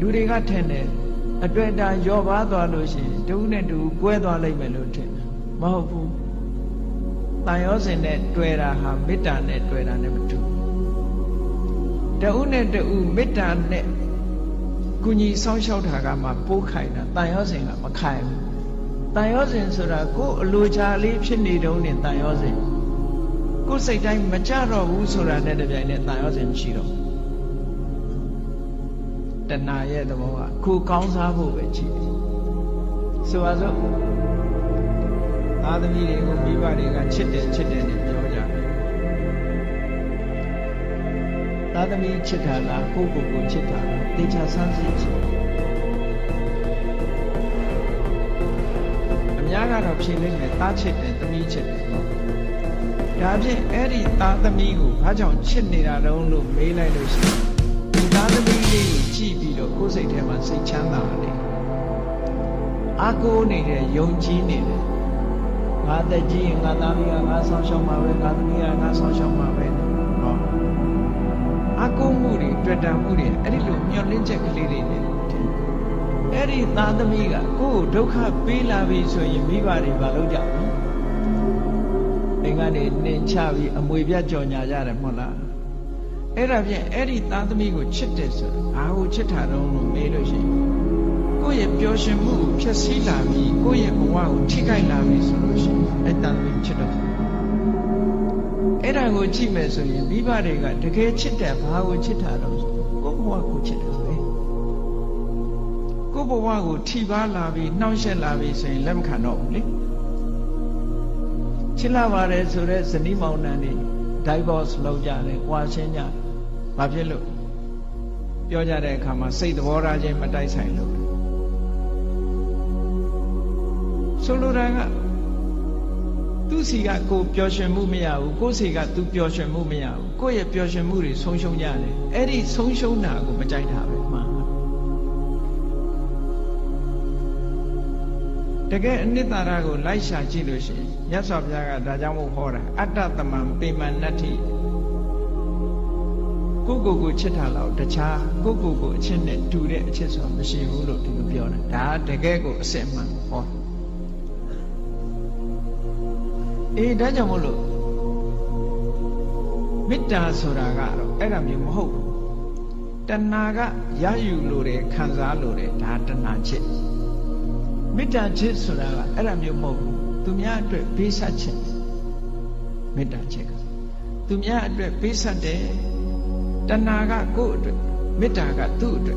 လူတွေကထင်တယ်အတွေ့အတာရောပါသွားလို့ရှိရင်တဦးနဲ့တူကွဲသွားလိမ့်မယ်လို့ထင်တယ်မဟုတ်ဘူးတန်ရောစင်နဲ့တွေ့တာဟာမေတ္တာနဲ့တွေ့တာနဲ့မတူတဦးနဲ့တူမေတ္တာနဲ့ကုညီဆောင်းလျှောက်တာကမှပိုးခိုင်တာတန်ရောစင်ကမခိုင်ဘူးတန်ရောစင်ဆိုတာကိုယ်အလိုချလေးဖြစ်နေတုံးနဲ့တန်ရောစင်ကိုယ်စိတ်တိုင်းမကြတော့ဘူးဆိုတာနဲ့တပြိုင်နက်တန်ရောစင်မရှိတော့ တဏှာရဲ့သဘောကခုကောင်းစားဖို့ပဲကြည့်တယ်ဆိုပါစို့သားသမီးတွေကိုမိဘတွေကချစ်တယ်ချစ်တယ်နဲ့ပြောကြတယ်သားသမီးချစ်တာလားကိုယ့်ကိုယ်ကိုချစ်တာလားတေချာဆန်းစစ်ချစ်အများကတော့ဖြေလိမ့်မယ်သားချစ်တယ်သမီးချစ်တယ်နော်ဒါဖြင့်အဲ့ဒီသားသမီးကိုဘာကြောင့်ချစ်နေတာတုံးလို့မေးလိုက်လို့ရှိရင် ဒီသားသမီးလေးကိုကြည့်ပြီးတော့ကိုယ်စိတ်ထဲမှာစိတ်ချမ်းသာတယ်အာကိုနေတယ်ယုံကြည်နေတယ်ငါသက်ကြီးရင်ငါသားမီးကငါဆောင်ရှောက်မှာပဲငါသမီးကငါဆောင်ရှောက်မှာပဲနော်အာကိုမှုတွေတွေ့တာမှုတွေအဲ့ဒီလိုမျောလင့်ချက်ကလေးတွေနဲ့အဲ့ဒီသားသမီးကကိုယ်ကိုဒုက္ခပေးလာပြီဆိုရင်မိဘတွေမလုပ်ကြဘူးအိမ်ကနေနှင်ချပြီးအမွေပြတ်ကြော်ညာကြတယ်မဟုတ်လား အဲ့ဒါဖြင့်အဲ့ဒီသားသမီးကိုချစ်တယ်ဆိုတာဘာကိုချစ်တာတော့လို့မေးလို့ရှိရင်ကိုယ့်ရဲ့ပျော်ရွှင်မှုကိုဖျက်ဆီးလာပြီးကိုယ့်ရဲ့ဘဝကိုထိခိုက်လာပြီဆိုလို့ရှိရင်အဲ့သားသမီးချစ်တော့အဲ့ဒါကိုကြည့်မယ်ဆိုရင်မိဘတွေကတကယ်ချစ်တယ်ဘာကိုချစ်တာတော့ကိုယ့်ဘဝကိုချစ်တယ်ပဲကိုယ့်ဘဝကိုထိပါလာပြီးနှောင့်ယှက်လာပြီးဆိုရင်လက်မခံတော့ဘူးလေချစ်လာပါတယ်ဆိုတော့ဇနီးမောင်နှံတွေ divorce လုပ်ကြတယ်၊ကွာရှင်းကြတယ်။ ဘာဖြစ်လို့ပြောကြတဲ့အခါမှာစိတ်သဘောထားချင်းမတိုက်ဆိုင်လို့ဆိုလိုတာကသူ့စီကကိုပျော်ရွှင်မှုမရဘူးကိုယ့်စီကသူပျော်ရွှင်မှုမရဘူးကိုယ့်ရဲ့ပျော်ရွှင်မှုတွေဆုံးရှုံးကြတယ်အဲ့ဒီဆုံးရှုံးတာကိုမကြိုက်တာပဲမှားတကယ်အနိတ္တရာကိုလိုက်ရှာကြည့်လို့ရှိရင်မြတ်စွာဘုရားကဒါကြောင့်မို့ဟောတာအတ္တတမံပေမနတ္ထိ ကိုကိုကိုချစ်တာလောက်တခြားကိုကိုကိုအချစ်နဲ့တူတဲ့အချစ်ဆိုတာမရှိဘူးလို့ဒီလိုပြောတာဒါတကယ်ကိုအစစ်မှန်ဟောအေးဒါကြောင့်မို့လို့မေတ္တာဆိုတာကတော့အဲ့ဒါမျိုးမဟုတ်ဘူးတဏှာကရယူလို့တယ်ခံစားလို့တယ်ဒါတဏှာချစ်မေတ္တာချစ်ဆိုတာကအဲ့ဒါမျိုးမဟုတ်ဘူးသူများအတွက်ပေးဆက်ခြင်းမေတ္တာချက်ကသူများအတွက်ပေးဆက်တယ် တဏှာကကိုယ့်အတွက်မေတ္တာကသူ့အတွက်